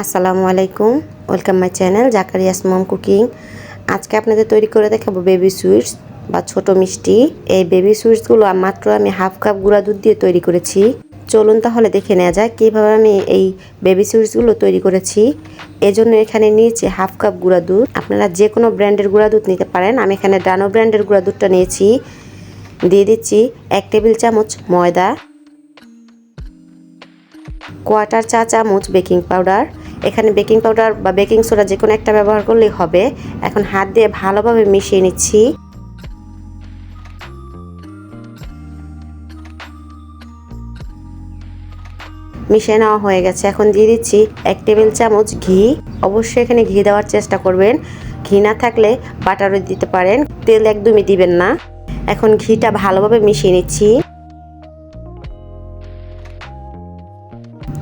আসসালামু আলাইকুম, welcome my channel Zakarias mom cooking. আজকে আপনাদের তৈরি করে দেখাবো বেবি সুইটস বা ছোট মিষ্টি। এই বেবি সুইটসগুলো মাত্র আমি হাফ কাপ গুঁড়া দুধ দিয়ে তৈরি করেছি। চলুন তাহলে দেখে নেওয়া যায় কীভাবে আমি এই বেবি সুইটসগুলো তৈরি করেছি। এজন্য এখানে নিয়েছি হাফ কাপ গুঁড়া দুধ। আপনারা যে কোনো ব্র্যান্ডের গুঁড়া দুধ নিতে পারেন। আমি এখানে ডানো ব্র্যান্ডের গুঁড়া দুধটা নিয়েছি। দিয়ে দিচ্ছি এক টেবিল চামচ ময়দা কোয়াটার চা চামচ বেকিং পাউডার এখানে বেকিং পাউডার বা বেকিং সোডা যে কোনো একটা ব্যবহার করলেই হবে। এখন হাত দিয়ে ভালোভাবে মিশিয়ে নিচ্ছি। মিশিয়ে নেওয়া হয়ে গেছে। এখন দিয়ে দিচ্ছি এক টেবিল চামচ ঘি। অবশ্যই এখানে ঘি দেওয়ার চেষ্টা করবেন। ঘি না থাকলে বাটারও দিতে পারেন। তেল একদমই দিবেন না। এখন ঘিটা ভালোভাবে মিশিয়ে নিচ্ছি।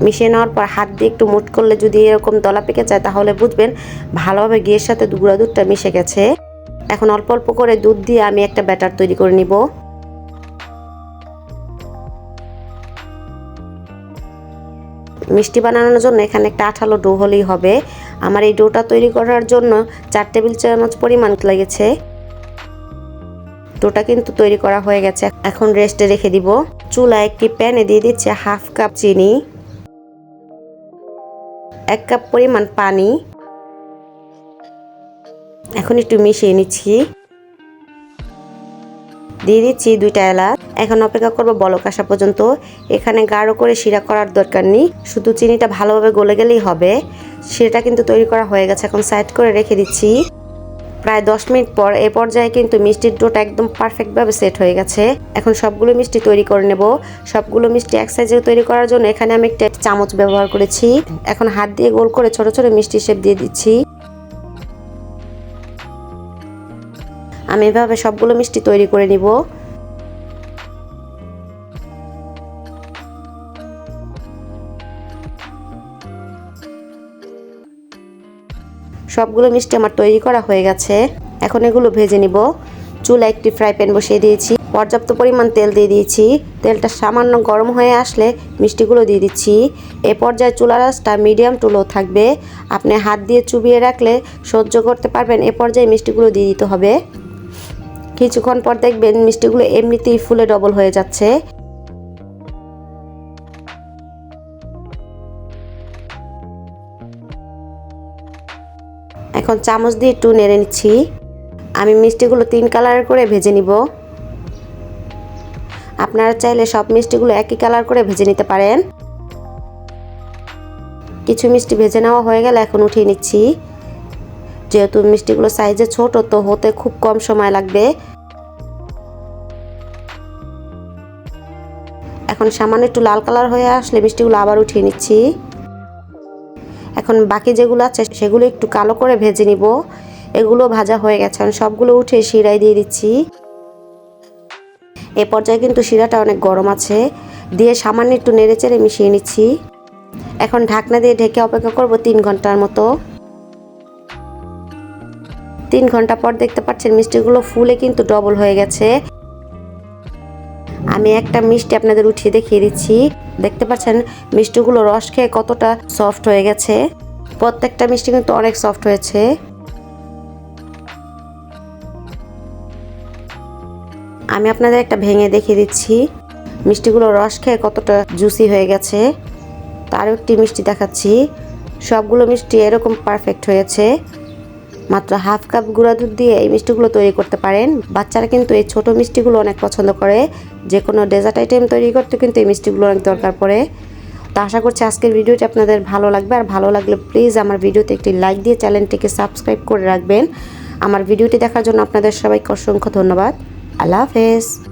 মিশিয়ে নেওয়ার পর হাত দিয়ে একটু মুট করলে যদি এরকম দলা পেকে যায়, তাহলে বুঝবেন ভালোভাবে ঘিয়ের সাথে গুঁড়া দুধটা মিশে গেছে। এখন অল্প অল্প করে দুধ দিয়ে আমি একটা ব্যাটার তৈরি করে নিব। মিষ্টি বানানোর জন্য এখানে একটা আঠালো ডো হলেই হবে। আমার এই ডোটা তৈরি করার জন্য চার টেবিল চামচ পরিমাণ লেগেছে। ডোটা কিন্তু তৈরি করা হয়ে গেছে। এখন রেস্টে রেখে দিব। চুলা একটি প্যানে দিয়ে দিচ্ছে হাফ কাপ চিনি। এক কাপ পরিমাণ পানি। এখন একটু মিশিয়ে নিচ্ছি। দিয়ে দিচ্ছি দুইটা এলাচ। এখন অপেক্ষা করব বলক আসা পর্যন্ত। এখানে গাঢ় করে শিরা করার দরকার নেই। শুধু চিনিটা ভালোভাবে গলে গেলেই হবে। শিরাটা কিন্তু তৈরি করা হয়ে গেছে। এখন সাইড করে রেখে দিচ্ছি। প্রায় দশ মিনিট পর এ পর্যায়ে কিন্তু মিষ্টির ডোটা একদম পারফেক্টভাবে সেট হয়ে গেছে। এখন সবগুলো মিষ্টি তৈরি করে নেব। সবগুলো মিষ্টি এক সাইজে তৈরি করার জন্য এখানে আমি একটা চামচ ব্যবহার করেছি। এখন হাত দিয়ে গোল করে ছোট ছোট মিষ্টি শেপ দিয়ে দিচ্ছি। আমি এভাবে সবগুলো মিষ্টি তৈরি করে নিব। সবগুলো মিষ্টি আমার তৈরি করা হয়ে গেছে। এখন এগুলো ভেজে নিব। চুলা একটি ফ্রাই প্যান বসিয়ে দিয়েছি। পর্যাপ্ত পরিমাণ তেল দিয়ে দিয়েছি। তেলটা সামান্য গরম হয়ে আসলে মিষ্টিগুলো দিয়ে দিচ্ছি। এ পর্যায়ে চুলা রাসটা মিডিয়াম টু লো থাকবে। আপনি হাত দিয়ে চুবিয়ে রাখলে সহ্য করতে পারবেন। এ পর্যায়ে মিষ্টিগুলো দিয়ে দিতে হবে। কিছুক্ষণ পর দেখবেন মিষ্টিগুলো এমনিতেই ফুলে ডবল হয়ে যাচ্ছে। এখন চামচ দিয়ে একটু নেড়ে নিচ্ছি। আমি মিষ্টিগুলো তিন কালার করে ভেজে নিব। আপনারা চাইলে সব মিষ্টিগুলো একই কালার করে ভেজে নিতে পারেন। কিছু মিষ্টি ভেজে নেওয়া হয়ে গেলে এখন উঠিয়ে নিচ্ছি। যেহেতু মিষ্টিগুলো সাইজে ছোট, তো হতে খুব কম সময় লাগবে। এখন সামান্য একটু লাল কালার হয়ে আসলে মিষ্টিগুলো আবার উঠিয়ে নিচ্ছি। এখন বাকি যেগুলো আছে সেগুলো একটু কালো করে ভেজে নিব। এগুলো ভাজা হয়ে গেছে। আমি সবগুলো উঠে শিরায় দিয়ে দিচ্ছি। এ পর্যায়ে কিন্তু শিরাটা অনেক গরম আছে। দিয়ে সামান্য একটু নেড়ে চেড়ে মিশিয়ে নিচ্ছি। এখন ঢাকনা দিয়ে ঢেকে অপেক্ষা করব তিন ঘণ্টার মতো। তিন ঘণ্টা পর দেখতে পাচ্ছেন মিষ্টিগুলো ফুলে কিন্তু ডবল হয়ে গেছে। আমি একটা মিষ্টি আপনাদের উঠিয়ে দেখিয়ে দিচ্ছি। দেখতে পাচ্ছেন, মিষ্টিগুলো রস খেয়ে কতটা সফট হয়ে গেছে। প্রত্যেকটা মিষ্টি কিন্তু অনেক সফট হয়েছে। আমি আপনাদের একটা ভেঙে দেখিয়ে দিচ্ছি। মিষ্টিগুলো রস খেয়ে কতটা জুসি হয়ে গেছে। তারও একটি মিষ্টি দেখাচ্ছি। সবগুলো মিষ্টি এরকম পারফেক্ট হয়েছে। মাত্র হাফ কাপ গুঁড়া দুধ দিয়ে এই মিষ্টিগুলো তৈরি করতে পারেন। বাচ্চারা কিন্তু এই ছোট মিষ্টিগুলো অনেক পছন্দ করে। যে কোনো ডেজার্ট আইটেম তৈরি করতে কিন্তু এই মিষ্টিগুলো অনেক দরকার পড়ে। তো আশা করছি আজকের ভিডিওটি আপনাদের ভালো লাগবে। আর ভালো লাগলে প্লিজ আমার ভিডিওতে একটি লাইক দিয়ে চ্যানেলটিকে সাবস্ক্রাইব করে রাখবেন। আমার ভিডিওটি দেখার জন্য আপনাদের সবাইকে অসংখ্য ধন্যবাদ। আল্লাহ হাফেজ।